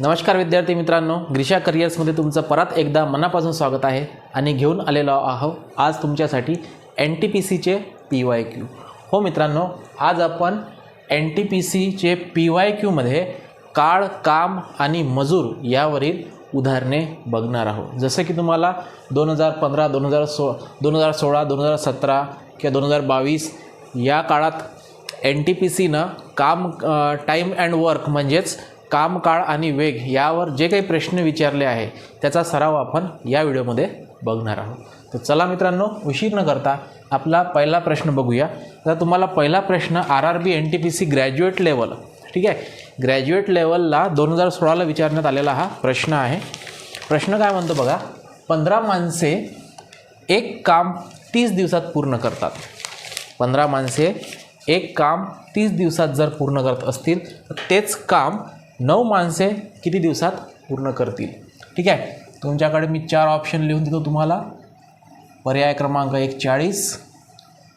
नमस्कार विद्यार्थी मित्रांनो ग्रीषा करिअर्समध्ये तुमचं परत एकदा मनापासून स्वागत आहे आणि घेऊन आलेलो आहोत आज तुमच्यासाठी एन टी पी सीचे पी वाय क्यू हो मित्रांनो आज आपण एन टी पी सीचे पी वाय क्यूमध्ये काळ काम आणि मजूर यावरील उदाहरणे बघणार आहोत. जसं की तुम्हाला दोन हजार पंधरा दोन हजार सो दोन हजार सोळा दोन हजार सतरा किंवा दोन हजार बावीस या काळात एन टी पी सीनं काम टाईम अँड वर्क म्हणजेच काम काळ आणि वेग यावर जे काही प्रश्न विचारले आहे त्याचा सराव आपण या व्हिडिओमध्ये बघणार आहोत. तर चला मित्रांनो उशीर न करता आपला पहिला प्रश्न बघूया. तर तुम्हाला पहिला प्रश्न R R B N T P C graduate level ठीक आहे? ग्रॅज्युएट लेवलला दोन हजार सोळाला विचारण्यात आलेला हा प्रश्न आहे. प्रश्न काय म्हणतो बघा पंधरा माणसे एक काम तीस दिवसात पूर्ण करतात. पंधरा माणसे एक काम तीस दिवसात जर पूर्ण करत असतील तर तेच काम नऊ माणसे किती दिवसात पूर्ण करतील? ठीक आहे? तुमच्याकडे मी चार ऑप्शन लिहून देतो तुम्हाला. पर्याय क्रमांक एक चाळीस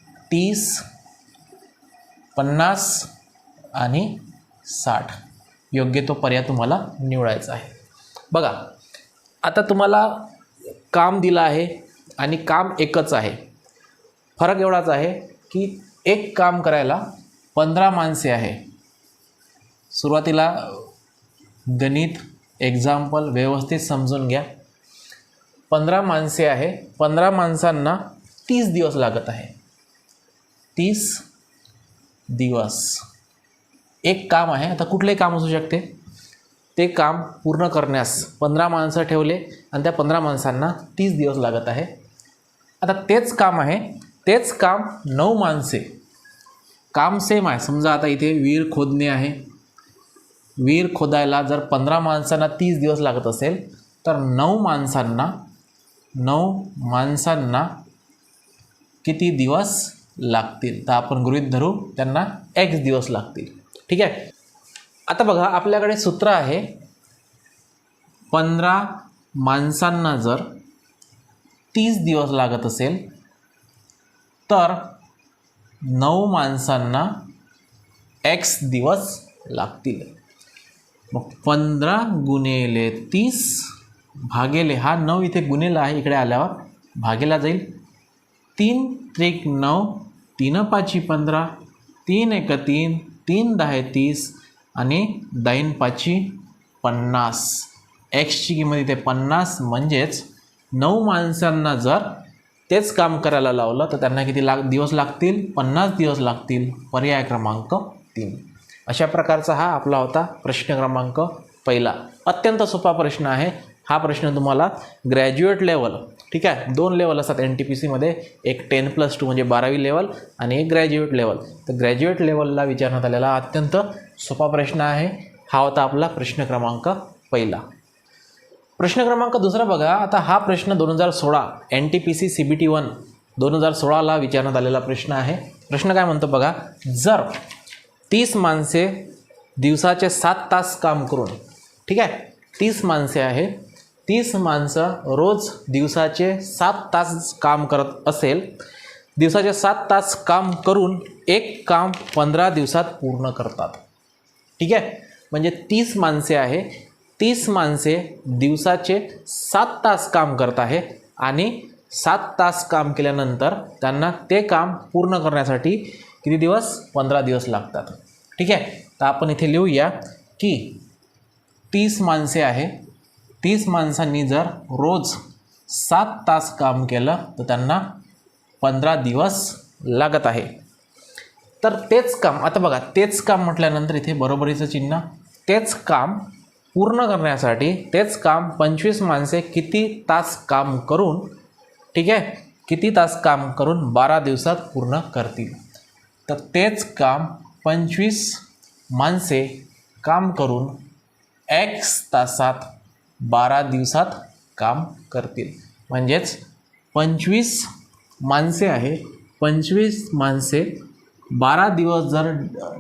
तीस पन्नास आणि साठ. योग्य तो पर्याय तुम्हाला निवडायचा आहे. बघा आता तुम्हाला काम दिलं आहे आणि काम एकच आहे. फरक एवढाच आहे की एक काम करायला पंधरा माणसे आहे. सुरुवातीला गणित एक्झाम्पल व्यवस्थित समजून घ्या. पंधरा माणसे आहे. पंधरा माणसांना तीस दिवस लागत आहे. तीस दिवस. एक काम आहे. आता कुठलंही काम असू शकते. ते काम पूर्ण करण्यास पंधरा माणसं ठेवले आणि त्या पंधरा माणसांना तीस दिवस लागत आहे. आता तेच काम आहे. तेच काम नऊ माणसे. काम सेम आहे. समजा आता इथे विहीर खोदणे आहे. विहीर खोदायला जर पंधरा माणसांना तीस दिवस लागत असेल तर नऊ माणसांना नऊ माणसांना किती दिवस लागतील? तर आपण गृहीत धरू त्यांना एक्स दिवस लागतील. ठीक आहे? आता बघा आपल्याकडे सूत्र आहे पंधरा माणसांना जर तीस दिवस लागत असेल तर नऊ माणसांना एक्स दिवस लागतील. मग पंधरा गुणेले तीस भागेले हा नऊ इथे गुणेला आहे इकडे आल्यावर भागेला जाईल. तीन त्रिक नऊ तीन पाची पंधरा तीन एक तीन तीन दहा तीस आणि दाईन पाची पन्नास. एक्सची किंमत इथे पन्नास म्हणजेच नऊ माणसांना जर तेच काम करायला लावलं तर त्यांना किती लाग दिवस लागतील? पन्नास दिवस लागतील. पर्याय क्रमांक तीन. अशा प्रकारचा हा आपला होता प्रश्न क्रमांक पहिला. अत्यंत सोपा प्रश्न आहे. हा प्रश्न तुम्हाला ग्रॅज्युएट लेवल ठीक आहे? दोन लेवल असतात एन टी पी सीमध्ये एक टेन प्लस टू म्हणजे बारावी लेवल आणि एक ग्रॅज्युएट लेवल तर ग्रॅज्युएट लेवलला विचारण्यात आलेला अत्यंत सोपा प्रश्न आहे. हा होता आपला प्रश्न क्रमांक पहिला. प्रश्न क्रमांक दुसरा बघा. आता हा प्रश्न दोन हजार सोळा N T P C C B T one दोन हजार सोळाला विचारण्यात आलेला प्रश्न आहे. प्रश्न काय म्हणतो बघा? जर तीस माणसे दिवसाचे सात तास काम करून ठीक आहे? तीस माणसे आहे. तीस माणसं रोज दिवसाचे सात तास काम करत असेल दिवसाचे सात तास काम करून एक काम पंधरा दिवसात पूर्ण करतात. ठीक आहे? म्हणजे तीस माणसे आहे. तीस माणसे दिवसाचे सात तास काम करत आहे आणि सात तास काम केल्यानंतर त्यांना ते काम पूर्ण करण्यासाठी किती दिवस? पंधरा दिवस लागतात. ठीक आहे? तर आपण इथे लिहूया की तीस माणसे आहे. तीस माणसांनी जर रोज सात तास काम केलं तर त्यांना पंधरा दिवस लागत आहे. तर तेच काम आता बघा तेच काम म्हटल्यानंतर इथे बरोबरीचं चिन्ह. तेच काम पूर्ण करण्यासाठी तेच काम पंचवीस माणसे किती तास काम करून ठीक आहे? किती तास काम करून बारा दिवसात पूर्ण करतील? तर तेच काम पंचवीस माणसे काम करून एक्स तासात बारा दिवसात काम करतील. म्हणजेच पंचवीस माणसे आहे. पंचवीस माणसे बारा दिवस जर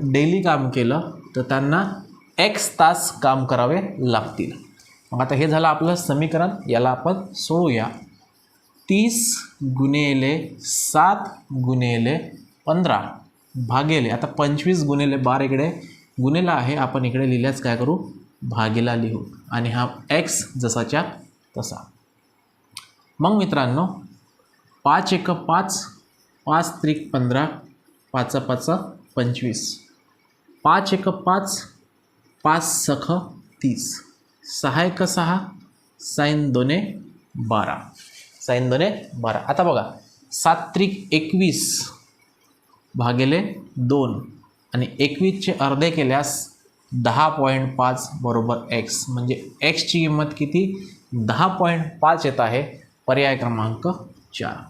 डेली काम केलं तर त्यांना एक्स तास काम करावे लागतील. मग आता हे झालं आपलं समीकरण. याला आपण सोडूया. तीस गुणेले सात गुणेले पंधरा. भागेले. आता पंचवीस गुणिले बार इकडे गुन्हेला आहे. आपण इकडे लिहिल्यास काय करू? भागेला लिहू. आणि हा एक्स जसाच्या तसा. मग मित्रांनो पाच एक पाच पाच त्रिक पंधरा पाच पाच पंचवीस. पाच एक पाच पाच सख तीस. सहा एक सहा साईन दोने बारा. साईन दोने बारा. आता बघा सात त्रिक एकवीस. भागिले दोन आणि एकवीसचे अर्धे केल्यास दहा पॉईंट पाच बरोबर एक्स म्हणजे एक्सची किंमत किती? दहा पॉईंट पाच येत आहे. पर्याय क्रमांक चार.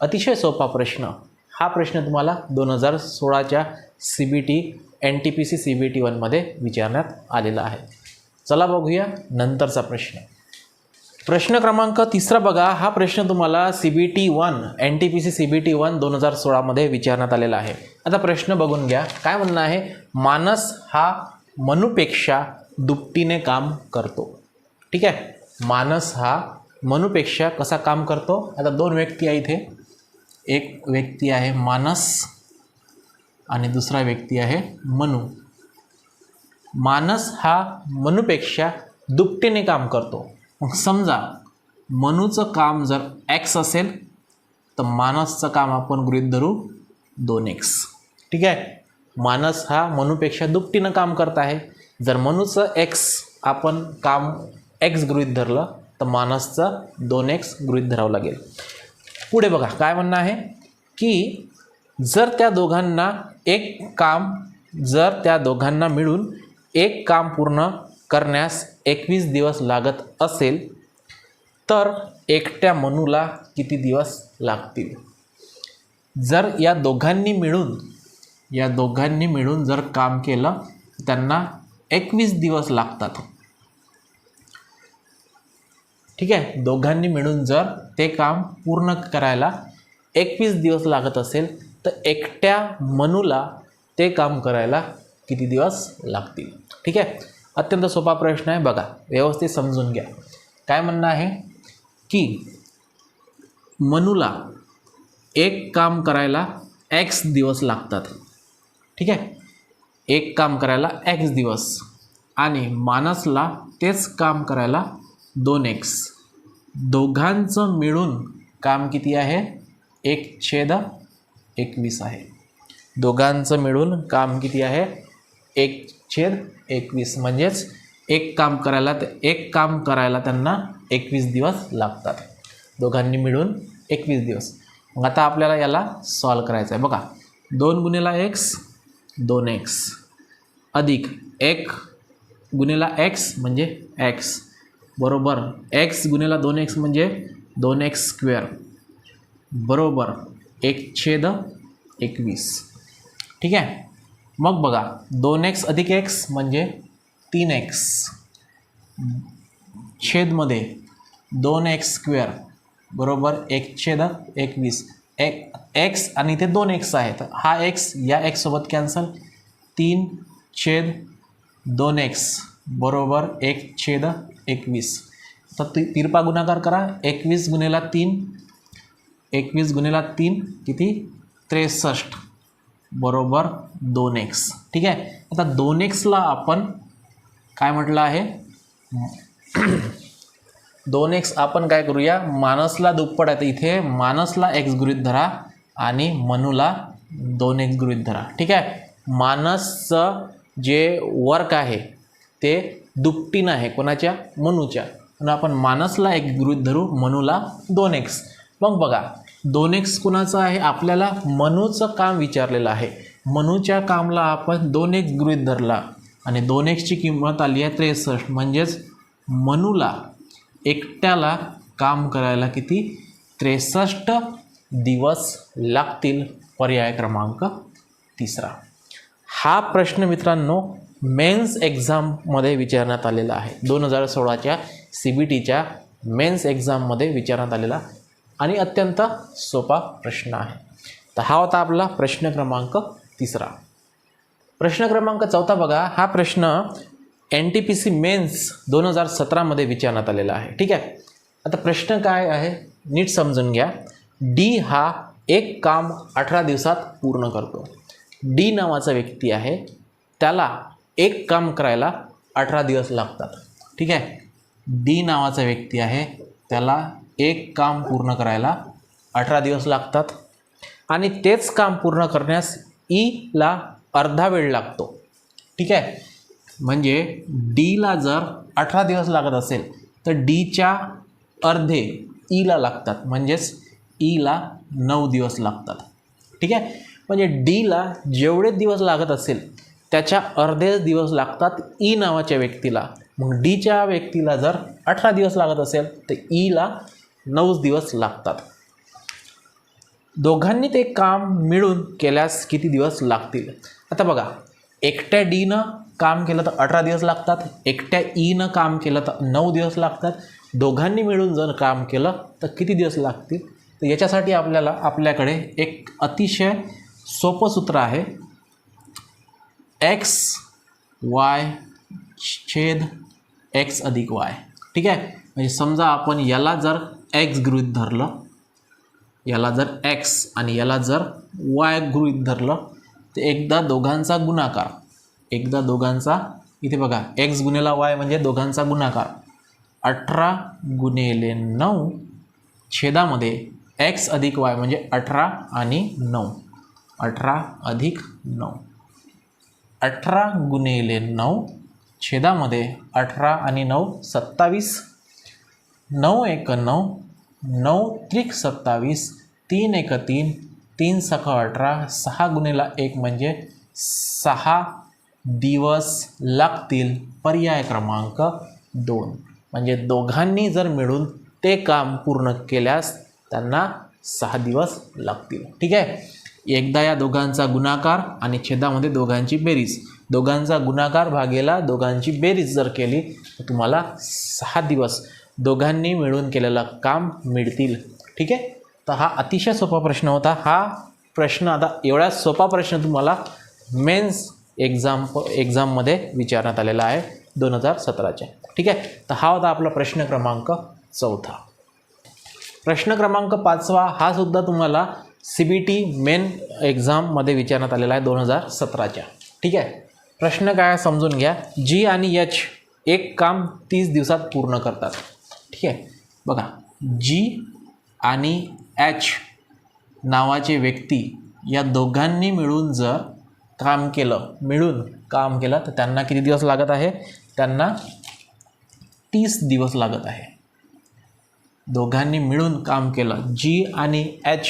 अतिशय सोपा प्रश्न. हा प्रश्न तुम्हाला दोन हजार सोळाच्या C B T N T P C C B T वनमध्ये विचारण्यात आलेला आहे. चला बघूया नंतरचा प्रश्न. प्रश्न क्रमांक तिसरा बघा. हा प्रश्न तुम्हाला C B T one N T P C C B T one दोन हजार सोळामध्ये विचारण्यात आलेला आहे. आता प्रश्न बघून घ्या. काय म्हणणं आहे? मानस हा मनूपेक्षा दुपटीने काम करतो. ठीक आहे? मानस हा मनूपेक्षा कसा काम करतो? आता दोन व्यक्ती आहे इथे. एक व्यक्ती आहे मानस आणि दुसरा व्यक्ती आहे मनू. मानस हा मनूपेक्षा दुपटीने काम करतो. मग समजा मनूचं काम जर एक्स असेल तर मानसचं काम आपण गृहीत धरू दोन एक्स ठीक आहे? मानस हा मनूपेक्षा दुपटीनं काम करत आहे. जर मनूचं एक्स आपण काम एक्स गृहित धरलं तर मानसचं दोन एक्स गृहित धरावं लागेल. पुढे बघा काय म्हणणं आहे? की जर त्या दोघांना एक काम जर त्या दोघांना मिळून एक काम पूर्ण करण्यास एकवीस दिवस लागत असेल तर एकट्या मनूला किती दिवस लागतील? जर या दोघांनी मिळून या दोघांनी मिळून जर काम केलं त्यांना एकवीस दिवस लागतात. ठीक आहे? दोघांनी मिळून जर ते काम पूर्ण करायला एकवीस दिवस लागत असेल तर एकट्या मनूला ते काम करायला किती दिवस लागतील? ठीक आहे? अत्यंत सोपा प्रश्न आहे. बघा व्यवस्थित समजून घ्या. काय म्हणणं आहे? की मनूला एक काम करायला एक्स दिवस लागतात. ठीक आहे? एक काम करायला एक्स दिवस आणि मानसला तेच काम करायला दोन एक्स दोघांचं मिळून काम किती आहे? एक छेद एकवीस आहे. दोघांचं मिळून काम किती आहे? एक छेद एकवीस म्हणजेच एक काम करायला एक काम करायला त्यांना एकवीस दिवस लागतात. दोघांनी मिळून एकवीस दिवस. मग आता आपल्याला याला सॉल्व करायचं आहे बघा दोन गुन्हेला एक्स दोन एक्स अधिक एक गुन्हेला एक्स म्हणजे एक्स बरोबर एक्स गुन्हेला दोन एक्स म्हणजे दोन एक्स स्क्वेअर बरोबर एक छेद एकवीस. ठीक आहे? मग बघा दोन एक्स अधिक एक्स म्हणजे तीन एक्स छेदमध्ये दोन एक्स स्क्वेअर बरोबर एक छेद एकवीस एक एक्स आणि इथे दोन एक्स आहेत. हा एक्स या एक्ससोबत कॅन्सल तीन छेद दोन एक्स बरोबर एक छेद एकवीस तर ती तिरपा गुणाकार करा. एकवीस गुन्हेला तीन एकवीस गुन्हेला तीन किती? त्रेसष्ट. बरोबर दोन एक्स ठीक आहे? आता दोन एक्सला आपण काय म्हटलं आहे? दोन एक्स आपण काय करूया? मानसला दुप्पट आहे. तर इथे मानसला एक्स गृहित धरा आणि मनूला दोन एक्स गृहित धरा. ठीक आहे? मानसचं जे वर्क आहे ते दुपटीनं आहे. कोणाच्या? मनूच्या. म्हणून आपण मानसला एक गृहित धरू मनूला दोन एक्स मग बघा दोन एक्स कुणाचं आहे? आपल्याला मनूचं काम विचारलेलं आहे. मनूच्या कामला आपण दोन एक्स गृहीत धरला. आणि दोन एक्सची किंमत आली आहे त्रेसष्ट. म्हणजेच मनूला एकट्याला काम करायला किती? त्रेसष्ट दिवस लागतील. पर्याय क्रमांक तिसरा. हा प्रश्न मित्रांनो मेन्स एक्झाममध्ये विचारण्यात आलेला आहे. दोन हजार सोळाच्या सी बी टीच्या मेन्स एक्झाममध्ये विचारण्यात आलेला आणि अत्यंत सोपा प्रश्न आहे. तर हा होता आपला प्रश्न क्रमांक तिसरा. प्रश्न क्रमांक चौथा बघा हा प्रश्न N T P C mains दोन हजार सतरामध्ये विचारण्यात आलेला आहे. ठीक आहे? आता प्रश्न काय आहे? नीट समजून घ्या. डी हा एक काम अठरा दिवसात पूर्ण करतो. डी नावाचा व्यक्ती आहे. त्याला एक काम करायला अठरा दिवस लागतात. ठीक आहे? डी नावाचा व्यक्ती आहे. त्याला एक काम पूर्ण करायला अठरा दिवस लागतात. आणि तेच काम पूर्ण करण्यास e ईला अर्धा वेळ लागतो. ठीक आहे? म्हणजे डीला जर अठरा दिवस लागत असेल तर डीच्या अर्धे e ईला लागतात. म्हणजेच e ईला नऊ दिवस लागतात. ठीक आहे? म्हणजे डीला जेवढे दिवस लागत असेल त्याच्या अर्धे दिवस लागतात ई नावाच्या व्यक्तीला. मग डीच्या व्यक्तीला जर अठरा दिवस लागत असेल तर ईला नऊ दिवस लागतात. दोघांनी ते काम मिळून केल्यास किती दिवस लागतील? आता बघा एकट्या डीनं काम केलं तर अठरा दिवस लागतात एकट्या ईनं काम केलं तर नऊ दिवस लागतात. दोघांनी मिळून जर काम केलं तर किती दिवस लागतील? तर याच्यासाठी आपल्याला आपल्याकडे एक अतिशय सोपं सूत्र आहे. एक्स वाय छेद एक्स अधिक वाय. ठीक आहे? म्हणजे समजा आपण याला जर एक्स गृहीत धरलं याला जर एक्स आणि याला जर वाय गृहित धरलं तर एकदा दोघांचा गुणाकार एकदा दोघांचा इथे बघा एक्स गुन्हेला वाय म्हणजे दोघांचा गुणाकार. अठरा गुणिले नऊ छेदामध्ये एक्स अधिक वाय म्हणजे अठरा आणि नऊ. अठरा अधिक नऊ. अठरा गुणिले नऊ छेदामध्ये अठरा आणि नऊ सत्तावीस नऊ एक नऊ नऊ त्रिक सत्तावीस तीन एक तीन तीन सखा अठरा सहा गुणेला एक म्हणजे सहा दिवस लागतील. पर्याय क्रमांक दोन. म्हणजे दोघांनी जर मिळून ते काम पूर्ण केल्यास त्यांना सहा दिवस लागतील. ठीक आहे? एकदा या दोघांचा गुणाकार आणि छेदामध्ये दोघांची बेरीज. दोघांचा गुणाकार भागेला दोघांची बेरीज जर केली तर तुम्हाला सहा दिवस दोघांनी मिळून केलेलं काम मिळतील. ठीक आहे? तर हा अतिशय सोपा प्रश्न होता. हा प्रश्न आता एवढा सोपा प्रश्न तुम्हाला मेन्स एक्झाम एक्झाममध्ये विचारण्यात आलेला आहे दोन हजार सतराच्या. ठीक आहे? तर हा होता आपला प्रश्न क्रमांक चौथा. प्रश्न क्रमांक पाचवा हा सुद्धा तुम्हाला सी बी टी मेन एक्झाममध्ये विचारण्यात आलेला आहे दोन हजार सतराच्या. ठीक आहे? प्रश्न काय समजून घ्या. जी आणि एच एक काम तीस दिवसात पूर्ण करतात. ठीक आहे? बघा जी आणि एच नावाचे व्यक्ती या दोघांनी मिळून जर काम केलं मिळून काम केलं तर त्यांना किती दिवस लागत आहे? त्यांना तीस दिवस लागत आहे. दोघांनी मिळून काम केलं जी आणि एच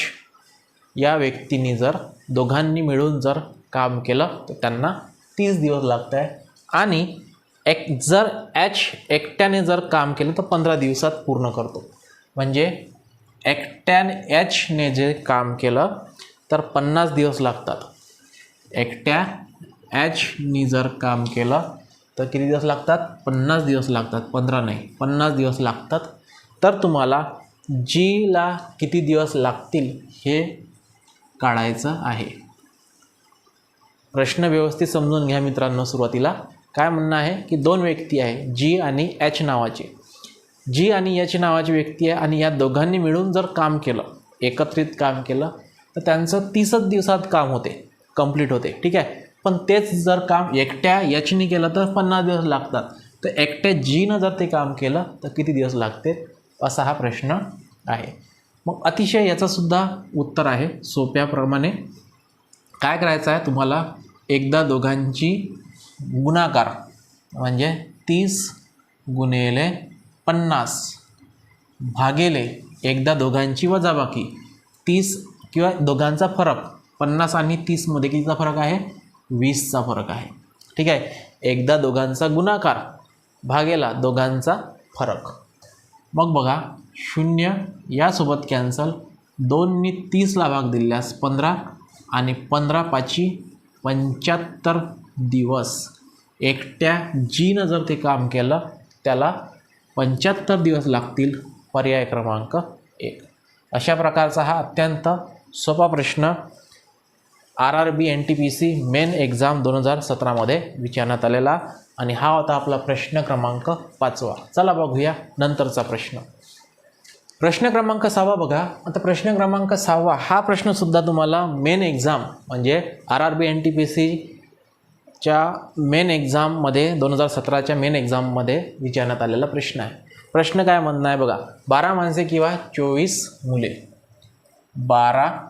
या व्यक्तींनी जर दोघांनी मिळून जर काम केलं तर त्यांना तीस दिवस लागत आहे. आणि एक जर एच एकट्याने जर काम केलं तर पंधरा दिवसात पूर्ण करतो. म्हणजे एकट्याने एचने जे काम केलं तर पन्नास दिवस लागतात. एकट्या एचनी जर काम केलं तर किती दिवस लागतात? पन्नास दिवस लागतात. पंधरा नाही पन्नास दिवस लागतात. तर तुम्हाला जीला किती दिवस लागतील हे काढायचं आहे. प्रश्न व्यवस्थित समजून घ्या मित्रांनो सुरुवातीला. काय म्हणणं आहे की दोन व्यक्ती आहे जी आणि एच नावाचे. जी आणि एच नावाची व्यक्ती आहे आणि या दोघांनी मिळून जर काम केलं एकत्रित काम केलं तर त्यांचं तीसच दिवसात काम होते कंप्लीट होते ठीक आहे? पण तेच जर काम एकट्या याचनी केलं तर पन्नास दिवस लागतात. तर एकट्या जीनं जर ते काम केलं तर किती दिवस लागते? असा हा प्रश्न आहे. मग अतिशय याचंसुद्धा उत्तर आहे सोप्याप्रमाणे. काय करायचं आहे तुम्हाला? एकदा दोघांची गुणाकार म्हणजे तीस गुणेले पन्नास भागेले एकदा दोघांची वजाबाकी. तीस किंवा दोघांचा फरक. पन्नास आणि तीसमध्ये कितीचा फरक आहे? वीसचा फरक आहे. ठीक आहे? एकदा दोघांचा गुणाकार भागेला दोघांचा फरक. मग बघा शून्य यासोबत कॅन्सल दोननी तीसला भाग दिल्यास पंधरा आणि पंधरा पाची पंच्याहत्तर दिवस. एकट्या जीनं जर ते काम केलं त्याला पंच्याहत्तर दिवस लागतील पर्याय क्रमांक एक. अशा प्रकारचा हा अत्यंत सोपा प्रश्न R R B N T P C main exam दोन हजार सतरामध्ये विचारण्यात आलेला आणि हा होता आपला प्रश्न क्रमांक पाचवा. चला बघूया नंतरचा प्रश्न. प्रश्न क्रमांक सहावा बघा. आता प्रश्न क्रमांक सहावा हा प्रश्नसुद्धा तुम्हाला मेन एक्झाम म्हणजे R R B N T P C च्या मेन एक्झाममध्ये दोन हजार सतराच्या मेन एक्झाममध्ये विचारण्यात आलेला प्रश्न आहे. प्रश्न काय म्हणणं आहे बघा. बारा माणसे किंवा चोवीस मुले. बारा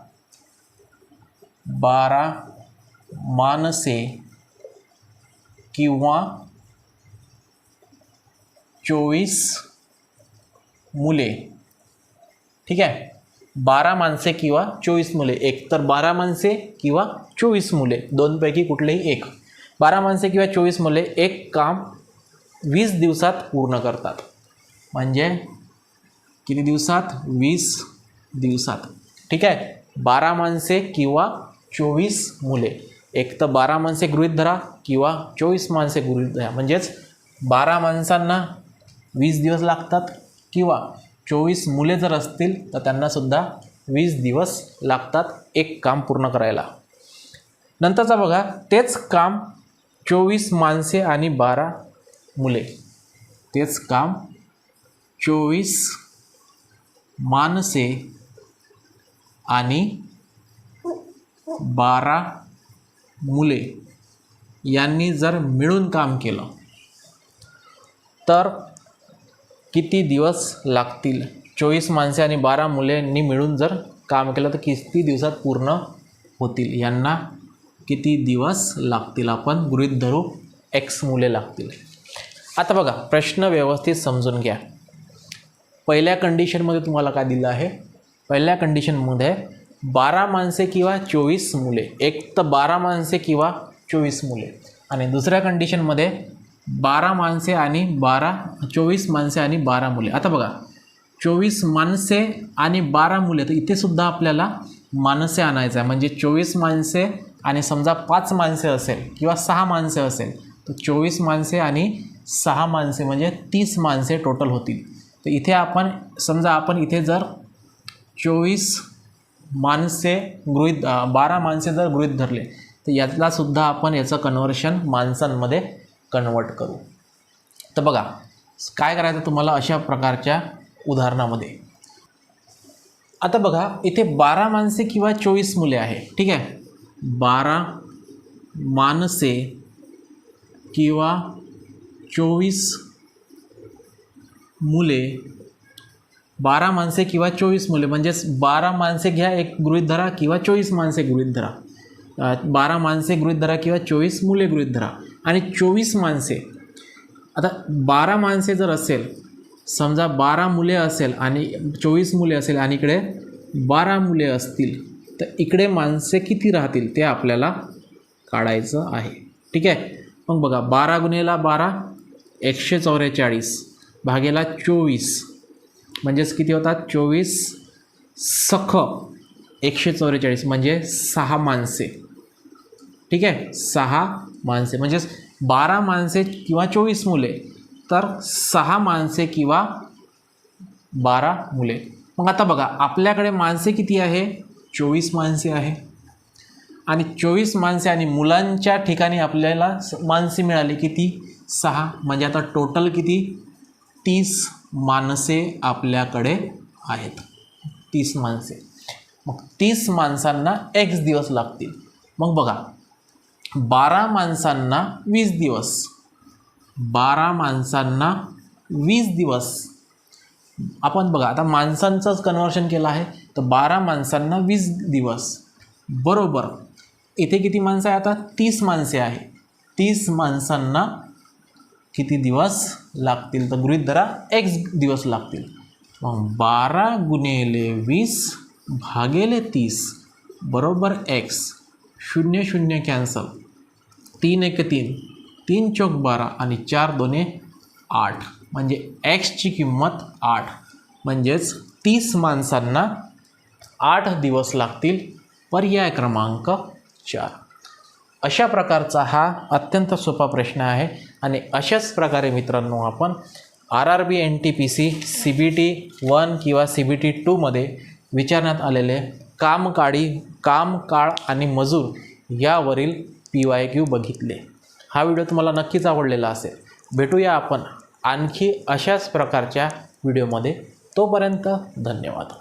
बारा माणसे किंवा चोवीस मुले. ठीक आहे? बारा माणसे किंवा चोवीस मुले. एक तर बारा माणसे किंवा चोवीस मुले. दोनपैकी कुठलेही एक. बारा माणसे किंवा चोवीस मुले एक काम वीस दिवसात पूर्ण करतात. म्हणजे किती दिवसात? वीस दिवसात. ठीक आहे? बारा माणसे किंवा चोवीस मुले. एक तर बारा माणसे गृहीत धरा किंवा चोवीस माणसे गृहीत धरा. म्हणजेच बारा माणसांना वीस दिवस लागतात किंवा चोवीस मुले जर असतील तर त्यांनासुद्धा वीस दिवस लागतात एक काम पूर्ण करायला. नंतरचा बघा तेच काम चोवीस माणसे आणि बारा मुले. तेच काम चोवीस माणसे आणि बारा मुले यांनी जर मिळून काम केलं तर किती दिवस लागतील? चोवीस माणसे आणि बारा मुलेंनी मिळून जर काम केलं तर किती दिवसात पूर्ण होतील? यांना किती दिवस लागतील आपण? गृहित धरू एक्स मुले लागतील. आता बघा प्रश्न व्यवस्थित समजून घ्या. पहिल्या कंडिशनमध्ये तुम्हाला काय दिलं आहे? पहिल्या कंडिशनमध्ये बारा माणसे किंवा चोवीस मुले. एक तर बारा माणसे किंवा चोवीस मुले. आणि दुसऱ्या कंडिशनमध्ये बारा माणसे आणि बारा चोवीस माणसे आणि बारा मुले. आता बघा चोवीस माणसे आणि बारा मुले तर इथेसुद्धा आपल्याला माणसे आणायचं आहे. म्हणजे चोवीस माणसे आणि समजा पाच माणसे असेल किंवा सहा माणसे असेल तर चोवीस माणसे आणि सहा माणसे म्हणजे तीस माणसे टोटल होतील. तर इथे आपण समजा आपण इथे जर चोवीस माणसे गृहित बारा माणसे जर गृहित धरले तर यातलासुद्धा आपण याचं कन्व्हर्शन माणसांमध्ये कन्वर्ट करू. तर बघा काय करायचं तुम्हाला अशा प्रकारच्या उदाहरणामध्ये? आता बघा इथे बारा माणसे किंवा चोवीस मुले आहे ठीक आहे? बारा माणसे किंवा चोवीस मुले. बारा माणसे किंवा चोवीस मुले म्हणजेच बारा माणसे घ्या एक गृहित धरा किंवा चोवीस माणसे गृहीत धरा. बारा माणसे गृहित धरा किंवा चोवीस मुले गृहीत धरा. आणि चोवीस माणसे आता बारा माणसे जर असेल समजा बारा मुले असेल आणि चोवीस मुले असेल आणि इकडे बारा मुले असतील तर इकडे माणसे किती राहतील ते आपल्याला काढायचं आहे. ठीक आहे? मग बघा बारा गुन्हेला बारा एकशे चौवेचाळीस भागेला चोवीस. म्हणजेच किती होतात? चोवीस सख एकशे चौवेचाळीस म्हणजे सहा माणसे. ठीक आहे? सहा माणसे. म्हणजेच बारा माणसे किंवा चोवीस मुले तर सहा माणसे किंवा बारा मुले. मग आता बघा आपल्याकडे माणसे किती आहे? चोवीस माणसे आहे. आणि चोवीस माणसे आणि मुलांच्या ठिकाणी आपल्याला स- माणसे मिळाली किती? सहा. म्हणजे आता टोटल किती? तीस माणसे आपल्याकडे आहेत. तीस माणसे. मग तीस माणसांना एक्स दिवस लागतील. मग बघा. बारा माणसांना वीस दिवस. बारा माणसांना वीस दिवस. आपण बघा आता माणसांचंच कन्व्हर्शन केलं आहे. तर बारा माणसांना वीस दिवस. बरोबर. इथे किती माणसं आहे आता? तीस माणसे आहे. तीस माणसांना किती दिवस लागतील? तर गृहित धरा एक्स दिवस लागतील. मग बारा गुणिले वीस भागेले तीस बरोबर एक्स शून्य शून्य कॅन्सल. तीन एक तीन. तीन चौक बारा आणि चार दोने आठ. म्हणजे एक्सची किंमत आठ. म्हणजेच तीस माणसांना आठ दिवस लागतील पर्याय क्रमांक चार. अशा प्रकारचा हा अत्यंत सोपा प्रश्न आहे आणि अशाच प्रकारे मित्रांनो आपण R R B N T P C C B T one किंवा सी बी टी टूमध्ये विचारण्यात आलेले कामकाळी कामकाळ आणि मजूर यावरील पी वाय क्यू बघितले. हा व्हिडिओ तुम्हाला नक्कीच आवडलेला असेल. भेटूया आपण आणखी अशाच प्रकारच्या व्हिडिओमध्ये. तोपर्यंत धन्यवाद.